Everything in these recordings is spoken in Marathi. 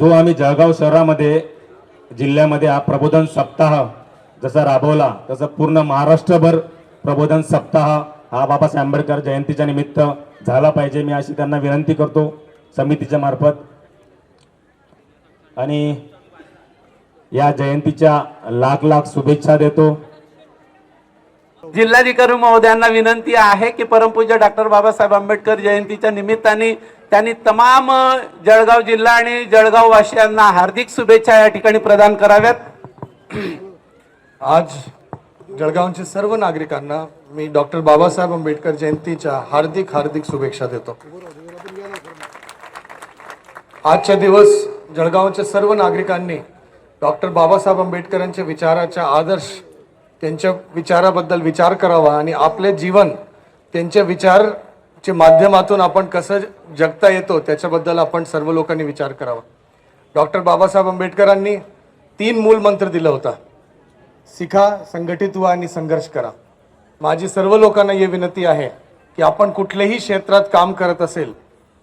जो आम्ही जळगाव शहरामध्ये जिल्ह्यामध्ये हा प्रबोधन सप्ताह जसा राबवला तसं पूर्ण महाराष्ट्रभर प्रबोधन सप्ताह हा बाबासाहेब आंबेडकर जयंतीच्या निमित्त झाला पाहिजे. मी अशी त्यांना विनंती करतो समितीच्या मार्फत. आणि या जयंतीच्या लाख लाख शुभेच्छा देतो. जिल्हाधिकारी महोदयांना विनंती आहे की परमपूज्य डॉक्टर बाबासाहेब आंबेडकर जयंतीच्या निमित्ताने त्यांनी तमाम जळगाव जिल्हा आणि जळगाव वासियांना हार्दिक शुभेच्छा या ठिकाणी प्रदान कराव्यात. आज जळगावच्या सर्व नागरिकांना मी डॉक्टर बाबासाहेब आंबेडकर जयंतीच्या हार्दिक हार्दिक शुभेच्छा देतो. आजच्या दिवस जळगावच्या सर्व नागरिकांनी डॉक्टर बाबासाहेब आंबेडकरांच्या विचाराच्या आदर्श त्यांच्या विचाराबद्दल विचार करावा आणि आपले जीवन त्यांच्या विचारच्या माध्यमातून आपण कसं जगता येतो त्याच्याबद्दल आपण सर्व लोकांनी विचार करावा. डॉक्टर बाबासाहेब आंबेडकरांनी तीन मूल मंत्र दिला होता. शिका संघटित व्हा आणि संघर्ष करा. माझी सर्व लोकांना ही विनंती आहे की आपण कुठल्याही क्षेत्रात काम करत असेल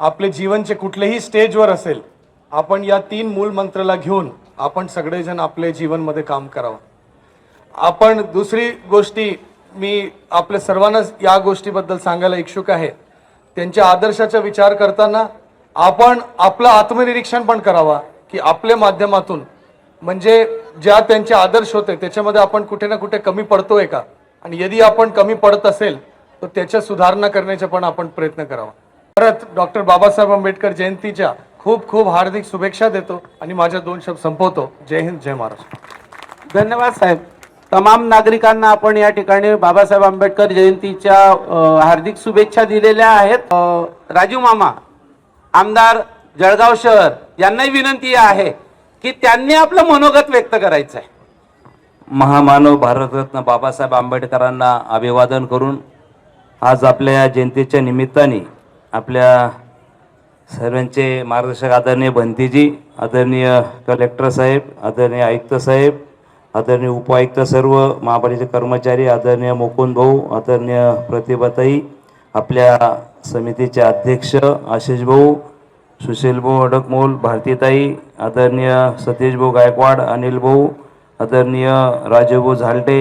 आपले जीवनचे कुठल्याही स्टेजवर असेल आपण या तीन मूल मंत्राला घेऊन आपण सगळेजण आपले जीवनमध्ये काम करावं. आपण दुसरी गोष्टी मी आपल्या सर्वांनाच या गोष्टीबद्दल सांगायला इच्छुक आहे. त्यांच्या आदर्शाचा विचार करताना आपण आपलं आत्मनिरीक्षण पण करावा की आपल्या माध्यमातून. म्हणजे ज्या त्यांचे आदर्श होते त्याच्यामध्ये आपण कुठे ना कुठे कमी पडतोय का? आणि यदि आपण कमी पडत असेल तर त्याच्या सुधारणा करण्याचा पण आपण प्रयत्न करावा. परत डॉक्टर बाबासाहेब आंबेडकर जयंतीच्या खूप खूप हार्दिक शुभेच्छा देतो आणि माझ्या दोन शब्द संपवतो. जय हिंद जय महाराष्ट्र. धन्यवाद साहेब. तमाम नागरिकांना आपण या ठिकाणी बाबासाहेब आंबेडकर जयंतीच्या हार्दिक शुभेच्छा दिलेल्या आहेत. राजू मामा आमदार जळगाव शहर यांनाही विनंती आहे की त्यांनी आपलं मनोगत व्यक्त करायचं आहे महामानव भारतरत्न बाबासाहेब आंबेडकरांना अभिवादन करून आज आपल्या या जयंतीच्या निमित्ताने आपल्या सर्वांचे मार्गदर्शक आदरणीय बंतीजी आदरणीय कलेक्टर साहेब आदरणीय आयुक्त साहेब आदरणीय उपायुक्त सर्व महापालिकेचे कर्मचारी आदरणीय मुकुंद भाऊ आदरणीय प्रतिभाताई आपल्या समितीचे अध्यक्ष आशिष भाऊ सुशील भाऊ अडकमोल भारतीताई आदरणीय सतीश भाऊ गायकवाड अनिल भाऊ आदरणीय राजूभाऊ झालटे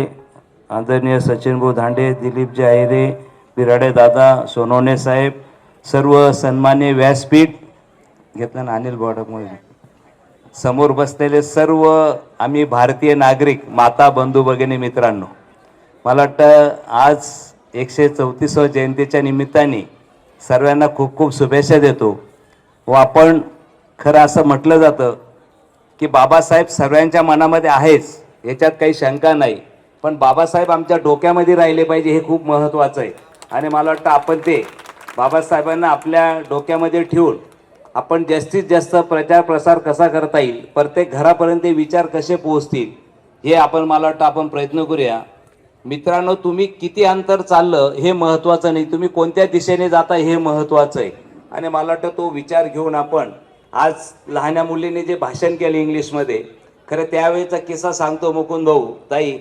आदरणीय सचिन भाऊ धांडे दिलीपजी आहिरे बिराडे दादा सोनवणे साहेब सर्व सन्मान्य व्यासपीठ घेतलं ना अनिल भाऊ अडकमोल समोर बसलेले सर्व आम्ही भारतीय नागरिक माता बंधू भगिनी मित्रांनो मला वाटतं आज एकशे चौतीसव जयंतीच्या निमित्ताने सर्वांना खूप खूप शुभेच्छा देतो. व आपण खरं असं म्हटलं जातं की बाबासाहेब सर्वांच्या मनामध्ये आहेच याच्यात काही शंका नाही. पण बाबासाहेब आमच्या डोक्यामध्ये राहिले पाहिजे हे खूप महत्त्वाचं आहे. आणि मला वाटतं आपण ते बाबासाहेबांना आपल्या डोक्यामध्ये ठेवून आपण जास्तीत जास्त प्रचार प्रसार कसा करता येईल? प्रत्येक घरापर्यंत विचार कसे पोहोचतील? हे आपण मला वाटतं आपण प्रयत्न करूया. मित्रांनो तुम्ही किती अंतर चाललं हे महत्त्वाचं नाही. तुम्ही कोणत्या दिशेने जाता हे महत्त्वाचं आहे. आणि मला वाटतं तो विचार घेऊन आपण आज लहान्या मुलीने जे भाषण केलं इंग्लिशमध्ये खरं त्यावेळेचा किस्सा सांगतो मुकुंद भाऊ. ताई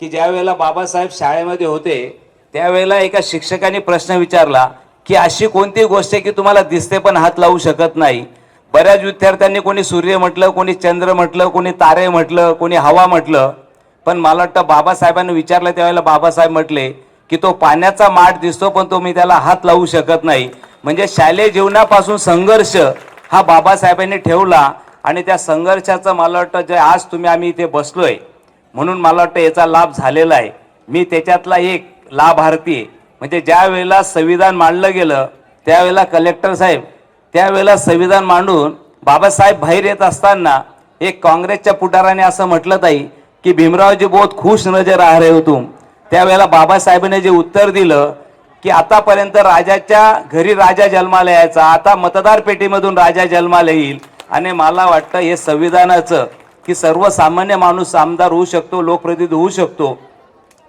की ज्यावेळेला बाबासाहेब शाळेमध्ये होते त्यावेळेला एका शिक्षकाने प्रश्न विचारला की अशी कोणती गोष्ट आहे की तुम्हाला दिसते पण हात लावू शकत नाही? बऱ्याच विद्यार्थ्यांनी कोणी सूर्य म्हटलं कोणी चंद्र म्हटलं कोणी तारे म्हटलं कोणी हवा म्हटलं. पण मला वाटतं बाबासाहेबांनी विचारलं त्यावेळेला बाबासाहेब म्हटले की तो पाण्याचा माठ दिसतो पण तो मी त्याला हात लावू शकत नाही. म्हणजे शालेय जीवनापासून संघर्ष हा बाबासाहेबांनी ठेवला आणि त्या संघर्षाचं मला वाटतं जे आज तुम्ही आम्ही इथे बसलोय म्हणून मला वाटतं याचा लाभ झालेला आहे. मी त्याच्यातला एक लाभार्थी आहे. म्हणजे ज्या वेळेला संविधान मांडलं गेलं त्यावेळेला कलेक्टर साहेब त्यावेळेला संविधान मांडून बाबासाहेब बाहेर येत असताना एक काँग्रेसच्या पुढाराने असं म्हटलं ताई की भीमरावजी बहुत खुश नजर आ रहे हो तुम. त्यावेळेला बाबासाहेबांनी जे उत्तर दिलं की आतापर्यंत राजाच्या घरी राजा जन्माला यायचा आता मतदार पेटीमधून राजा जन्माला येईल. आणि मला वाटतं हे संविधानाचं की सर्वसामान्य माणूस आमदार होऊ शकतो लोकप्रतिनिधी होऊ शकतो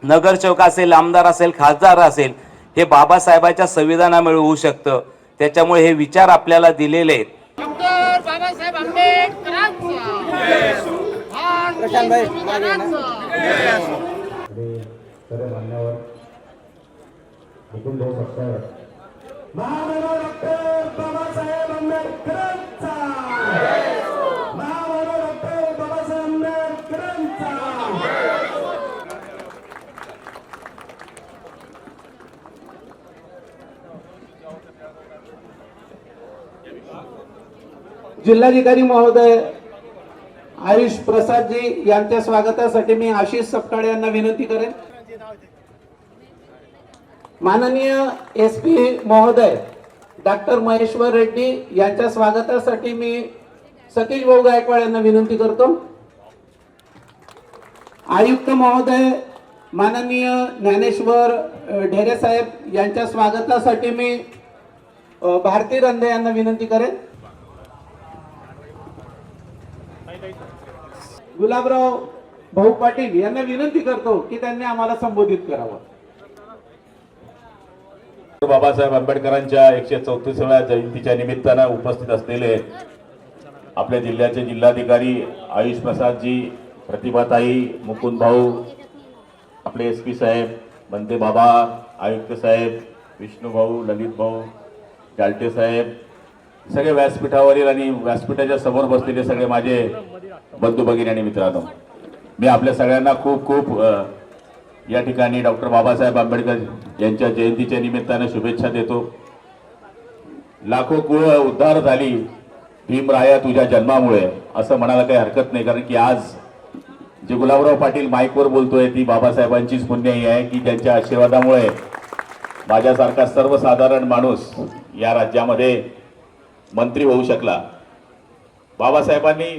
नगरसेवक असेल आमदार असेल खासदार असेल हे बाबासाहेबाच्या संविधानामुळे होऊ शकतं. त्याच्यामुळे हे विचार आपल्याला दिलेले आहेत. डॉक्टर बाबासाहेब आंबेडकरांचा भारतीय संविधानाचा आणि सर्व मान्यवर मुकुंद भाऊ सत्तावर महामानव डॉक्टर बाबासाहेब आंबेडकरांचा जिल्हाधिकारी महोदय आयुष प्रसादजी यांच्या स्वागतासाठी मी आशिष सपकाळे यांना विनंती करेन. माननीय एस पी महोदय डॉक्टर महेश्वर रेड्डी यांच्या स्वागतासाठी मी सतीश भाऊ गायकवाड यांना विनंती करतो. आयुक्त महोदय माननीय ज्ञानेश्वर ढेरे साहेब यांच्या स्वागतासाठी मी भारती रंधे यांना विनंती करेन. गुलाबराव भाऊ पाटील यांना विनंती करतो की त्यांनी आम्हाला संबोधित करावं. बाबासाहेब आंबेडकरांच्या एकशे चौतीसाव्या जयंतीच्या निमित्तानं उपस्थित असलेले आपल्या जिल्ह्याचे जिल्हाधिकारी आयुष प्रसादजी प्रतिभाताई मुकुंद भाऊ आपले एस पी साहेब बंते बाबा आयुक्त साहेब विष्णू भाऊ ललित भाऊ जालटे साहेब सगळे व्यासपीठावरील आणि व्यासपीठाच्या समोर बसलेले सगळे माझे बंधू भगिनी आणि मित्रांनो मी आपल्या सगळ्यांना खूप खूप या ठिकाणी डॉक्टर बाबासाहेब आंबेडकर यांच्या जयंतीच्या निमित्तानं शुभेच्छा देतो. लाखो कुळ उद्धार झाली भीमराया तुझ्या जन्मामुळे असं म्हणायला काही हरकत नाही कारण की आज जे गुलाबराव पाटील माईकवर बोलतोय ती बाबासाहेबांचीच पुण्याई आहे की त्यांच्या आशीर्वादामुळे माझ्यासारखा सर्वसाधारण माणूस या राज्यामध्ये मंत्री होऊ शकला. बाबासाहेबांनी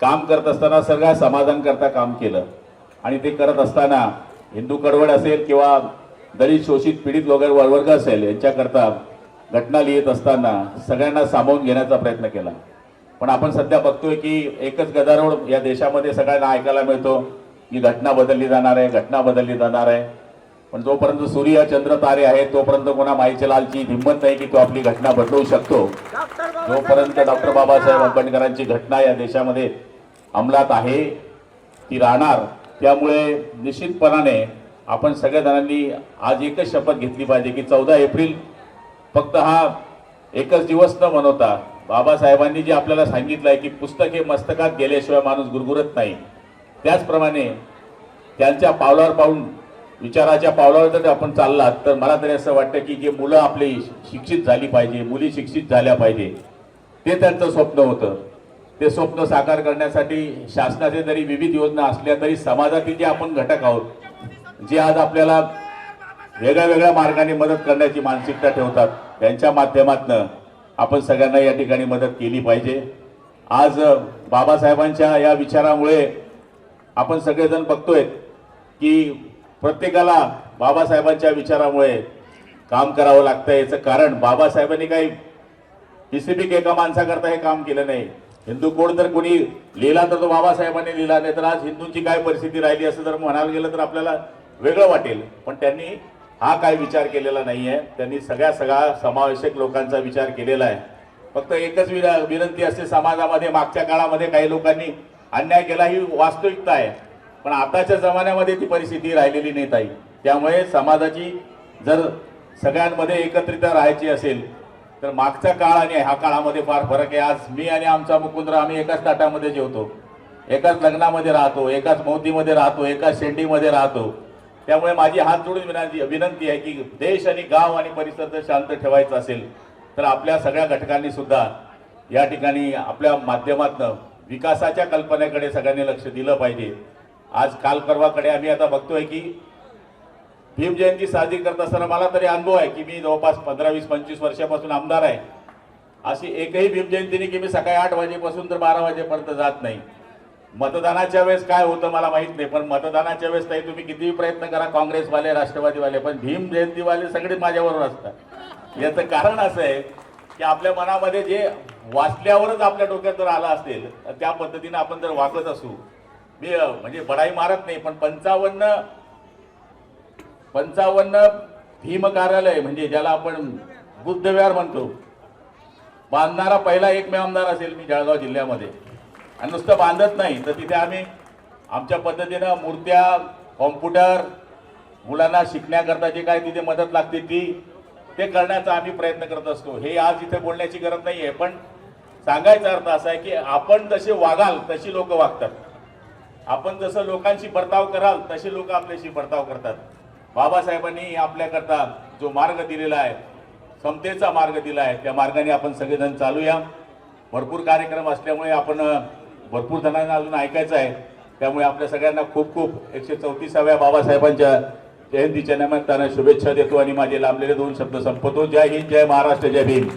काम करत असताना सगळ्या समाजांकरता काम केलं. आणि ते करत असताना हिंदू कडवड असेल किंवा दलित शोषित पीडित वगैरे वर्ग असेल यांच्याकरता घटना लिहित असताना सगळ्यांना सामावून घेण्याचा प्रयत्न केला. पण आपण सध्या बघतोय की एकच गदारोळ या देशामध्ये सगळ्यांना ऐकायला मिळतो की घटना बदलली जाणार आहे घटना बदलली जाणार आहे. पण जोपर्यंत सूर्य चंद्र तारे आहेत तोपर्यंत कोणा माईच्या लालची हिंमत नाही की तो आपली घटना बदलवू शकतो. जोपर्यंत डॉक्टर बाबासाहेब आंबेडकरांची घटना या देशामध्ये अंमलात आहे ती राहणार. त्यामुळे निश्चितपणाने आपण सगळ्या जणांनी आज एकच शपथ घेतली पाहिजे की चौदा एप्रिल फक्त हा एकच दिवस न मनवता बाबासाहेबांनी जे आपल्याला सांगितलं आहे की पुस्तक हे मस्तकात गेल्याशिवाय माणूस गुरगुरत नाही. त्याचप्रमाणे त्यांच्या पावलावर पाहून विचाराच्या पावलावर जर आपण चाललात तर मला तरी असं वाटतं की जे मुलं आपली शिक्षित झाली पाहिजे मुली शिक्षित झाल्या पाहिजे ते त्यांचं स्वप्न होतं. ते स्वप्न साकार करण्यासाठी शासनाचे जरी विविध योजना असल्या तरी समाजातील जे आपण घटक आहोत जे आज आपल्याला वेगळ्या वेगळ्या मार्गाने मदत करण्याची मानसिकता ठेवतात त्यांच्या माध्यमातनं आपण सगळ्यांना या ठिकाणी मदत केली पाहिजे. आज बाबासाहेबांच्या या विचारामुळे आपण सगळेजण बघतोय की प्रत्येकाला बाबासाहेबांच्या विचारामुळे काम करावं लागतं याचं कारण बाबासाहेबांनी काही स्पेसिफिक एका माणसाकरता हे काम केलं नाही. हिंदू कोड जर कोणी लिहिला तर तो बाबासाहेबांनी लिहिला नाही तर आज हिंदूंची काय परिस्थिती राहिली असं जर म्हणायला गेलं तर आपल्याला वेगळं वाटेल. पण त्यांनी हा काय विचार केलेला नाही आहे त्यांनी सगळ्या सगळ्या समावेशक लोकांचा विचार केलेला आहे. फक्त एकच विनंती असते समाजामध्ये मागच्या काळामध्ये काही लोकांनी अन्याय केला ही वास्तविकता आहे. पण आताच्या जमान्यामध्ये ती परिस्थिती राहिलेली नाही ताई. त्यामुळे समाजाची जर सगळ्यांमध्ये एकत्रित राहायची असेल तर मागचा काळ आणि ह्या काळामध्ये फार फरक आहे. आज मी आणि आमचा मुकुंद्र आम्ही एकाच ताटामध्ये जेवतो. एकाच लग्नामध्ये राहतो एकाच मौतीमध्ये राहतो एकाच शेंडीमध्ये राहतो. त्यामुळे माझी हात जोडून विनंती विनंती आहे की देश आणि गाव आणि परिसर जर शांत ठेवायचा असेल तर आपल्या सगळ्या घटकांनी सुद्धा या ठिकाणी आपल्या माध्यमातनं विकासाच्या कल्पनेकडे सगळ्यांनी लक्ष दिलं पाहिजे. आज काल परवाकडे आम्ही आता बघतोय की भीम जयंती साजरी करत असताना मला तरी अनुभव आहे की मी जवळपास पंधरा वीस पंचवीस वर्षापासून आमदार आहे. अशी एकही भीम की मी सकाळी आठ वाजेपासून तर बारा वाजेपर्यंत जात नाही. मतदानाच्या वेळेस काय होतं मला माहीत नाही पण मतदानाच्या वेळेस नाही तुम्ही कितीही प्रयत्न करा काँग्रेसवाले राष्ट्रवादीवाले पण भीम जयंतीवाले सगळे माझ्याबरोबर असतात. याचं कारण असं आहे की आपल्या मनामध्ये जे वाचल्यावरच आपल्या डोक्यात जर आलं असेल तर त्या पद्धतीने आपण जर वागत असू मी म्हणजे बडाई मारत नाही पण पंचावन्न पंचावन्न भीम कार्यालय म्हणजे ज्याला आपण बुद्धविहार म्हणतो बांधणारा पहिला एकमेव आमदार असेल मी जळगाव जिल्ह्यामध्ये. आणि नुसतं बांधत नाही तर तिथे आम्ही आमच्या पद्धतीनं मूर्त्या कॉम्प्युटर मुलांना शिकण्याकरता जे काय तिथे मदत लागते ती ते करण्याचा आम्ही प्रयत्न करत असतो. हे आज इथे बोलण्याची गरज नाही आहे पण सांगायचा अर्थ असा आहे की आपण जसे वागाल तशी लोक वागतात. आपण जसं लोकांशी बर्ताव कराल तसे लोक आपल्याशी बर्ताव करतात. बाबासाहेबांनी आपल्याकरता जो मार्ग दिलेला आहे समतेचा मार्ग दिला आहे त्या मार्गाने आपण सगळेजण चालूया. भरपूर कार्यक्रम असल्यामुळे आपण भरपूर जणांना अजून ऐकायचं आहे. त्यामुळे आपल्या सगळ्यांना खूप खूप एकशे चौतीसाव्या बाबासाहेबांच्या जयंतीच्या निमित्तानं शुभेच्छा देतो आणि माझे लांबलेले दोन शब्द संपवतो. जय हिंद जय महाराष्ट्र जय भीम.